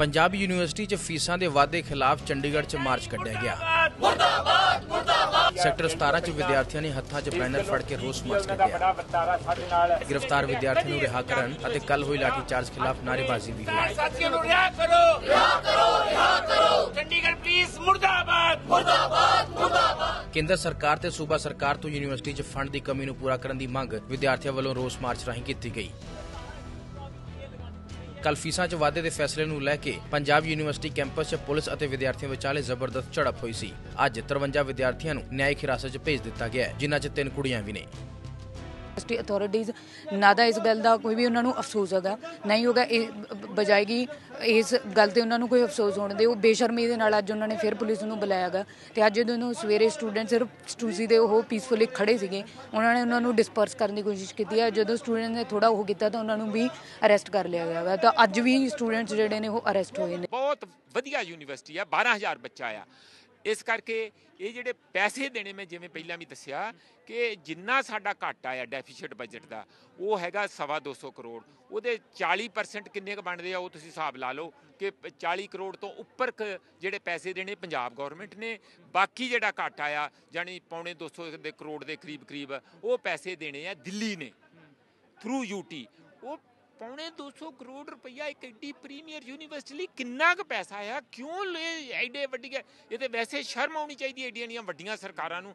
Punjab university 'ਚ ਫੀਸਾਂ ਦੇ ਵਾਧੇ ਖਿਲਾਫ ਚੰਡੀਗੜ੍ਹ 'ਚ ਮਾਰਚ ਕੱਢਿਆ ਗਿਆ। ਮੁਰਦਾਬਾਦ ਮੁਰਦਾਬਾਦ ਸੈਕਟਰ 17 'ਚ ਵਿਦਿਆਰਥੀਆਂ ਨੇ ਹੱਥਾਂ 'ਚ ਬੈਨਰ ਫੜ ਕੇ ਰੋਸ ਮਾਰਚ ਕੱਢਿਆ। ਗ੍ਰਿਫਤਾਰ ਵਿਦਿਆਰਥੀਆਂ ਨੂੰ ਰਿਹਾ ਕਰਨ ਅਤੇ ਕੱਲ ਹੋਈ ਲਾਠੀਚਾਰਜ ਖਿਲਾਫ ਨਾਅਰੇਬਾਜ਼ੀ ਵੀ ਹੋਈ। ਸਾਥੀਆਂ ਨੂੰ ਰਿਹਾ ਕਰੋ ਰਿਹਾ ਕਰੋ ਰਿਹਾ ਕਰੋ। ਚੰਡੀਗੜ੍ਹ ਪੁਲਿਸ ਮੁਰਦਾਬਾਦ। ਕੇਂਦਰ ਸਰਕਾਰ ਤੇ ਸੂਬਾ ਸਰਕਾਰ ਤੋਂ ਯੂਨੀਵਰਸਿਟੀ 'ਚ ਫੰਡ ਦੀ ਕਮੀ ਨੂੰ ਪੂਰਾ ਕਰਨ ਦੀ ਮੰਗ ਵਿਦਿਆਰਥੀਆਂ ਵੱਲੋਂ ਰੋਸ ਮਾਰਚ ਰਾਹੀਂ ਕੀਤੀ ਗਈ। ਕੱਲ ਫੀਸਾਂ 'ਚ ਵਾਧੇ ਦੇ ਫੈਸਲੇ ਨੂੰ ਲੈ ਕੇ ਪੰਜਾਬ ਯੂਨੀਵਰਸਿਟੀ ਕੈਂਪਸ 'ਚ ਪੁਲਿਸ ਅਤੇ ਵਿਦਿਆਰਥੀਆਂ ਵਿਚਾਲੇ ਜ਼ਬਰਦਸਤ ਝੜਪ ਹੋਈ ਸੀ। ਅੱਜ 53 ਵਿਦਿਆਰਥੀਆਂ ਨੂੰ ਨਿਆਇਕ ਹਿਰਾਸਤ 'ਚ ਭੇਜ ਦਿੱਤਾ ਗਿਆ ਹੈ, ਜਿਨ੍ਹਾਂ 'ਚ ਤਿੰਨ ਕੁੜੀਆਂ ਵੀ ਨੇ। ਯੂਨੀਵਰਸਿਟੀ ਅਥਾਰਟੀਜ਼ ਨਾ ਤਾਂ ਇਸ ਗੱਲ ਦਾ ਕੋਈ ਵੀ ਉਹਨਾਂ ਨੂੰ ਅਫਸੋਸ ਹੈਗਾ ਨਹੀਂ ਹੋਗਾ ਇਹ ਬਜਾਏਗੀ ਇਸ ਗੱਲ ਤੇ ਉਹਨਾਂ ਨੂੰ ਕੋਈ ਅਫਸੋਸ ਹੋਣ ਦੇ, ਉਹ ਬੇਸ਼ਰਮੀ ਦੇ ਨਾਲ ਅੱਜ ਉਹਨਾਂ ਨੇ ਫਿਰ ਪੁਲਿਸ ਨੂੰ ਬੁਲਾਇਆਗਾ ਤੇ ਅੱਜ ਜਦੋਂ ਨੂੰ ਸਵੇਰੇ ਸਟੂਡੈਂਟ ਸਿਰਫ ਸਟੂਸੀ ਦੇ ਉਹ ਪੀਸਫੁਲੀ ਖੜੇ ਸੀਗੇ, ਉਹਨਾਂ ਨੇ ਉਹਨਾਂ ਨੂੰ ਡਿਸਪਰਸ ਕਰਨ ਦੀ ਕੋਸ਼ਿਸ਼ ਕੀਤੀ ਹੈ, ਜਦੋਂ ਸਟੂਡੈਂਟ ਨੇ ਥੋੜਾ ਉਹ ਕੀਤਾ ਤਾਂ ਉਹਨਾਂ ਨੂੰ ਵੀ ਅਰੈਸਟ ਕਰ ਲਿਆ ਗਿਆ ਤਾਂ ਅੱਜ ਵੀ ਸਟੂਡੈਂਟਸ ਜਿਹੜੇ ਨੇ ਉਹ ਅਰੈਸਟ ਹੋਏ ਨੇ। ਬਹੁਤ ਵਧੀਆ ਯੂਨੀਵਰਸਿਟੀ ਆ 12000 ਬੱਚਾ ਆ ਇਸ ਕਰਕੇ ਇਹ ਜਿਹੜੇ ਪੈਸੇ ਦੇਣੇ ਮੈਂ ਜਿਵੇਂ ਪਹਿਲਾਂ ਵੀ ਦੱਸਿਆ ਕਿ ਜਿੰਨਾ ਸਾਡਾ ਘਾਟਾ ਆ ਡੈਫੀਸਿਟ ਬਜਟ ਦਾ, ਉਹ ਹੈਗਾ ਸਵਾ 200 ਕਰੋੜ। ਉਹਦੇ 40% ਕਿੰਨੇ ਕ ਬਣਦੇ ਆ ਉਹ ਤੁਸੀਂ ਹਿਸਾਬ ਲਾ ਲਓ ਕਿ ਪ- 40 ਕਰੋੜ ਤੋਂ ਉੱਪਰ ਕ ਜਿਹੜੇ ਪੈਸੇ ਦੇਣੇ ਪੰਜਾਬ ਗਵਰਨਮੈਂਟ ਨੇ, ਬਾਕੀ ਜਿਹੜਾ ਘਾਟਾ ਆ ਜਾਨੀ ਪੌਣੇ 200 ਦੇ ਕਰੋੜ ਦੇ ਕਰੀਬ ਕਰੀਬ ਉਹ ਪੈਸੇ ਦੇਣੇ ਆ ਦਿੱਲੀ ਨੇ। ਥਰੂ ਯੂਟੀ ਉਹ ਪੌਣੇ 200 ਕਰੋੜ ਰੁਪਈਆ ਇੱਕ ਐਡੀ ਪ੍ਰੀਮੀਅਰ ਯੂਨੀਵਰਸਿਟੀ ਲਈ ਕਿੰਨਾ ਕੁ ਪੈਸਾ ਆ ਕਿਉਂ ਲੈ ਐਡੇ ਵੱਡੀ ਇਹ ਤੇ ਵੈਸੇ ਸ਼ਰਮ ਆਉਣੀ ਚਾਹੀਦੀ ਐਡੀਆਂ ਦੀਆਂ ਵੱਡੀਆਂ ਸਰਕਾਰਾਂ ਨੂੰ।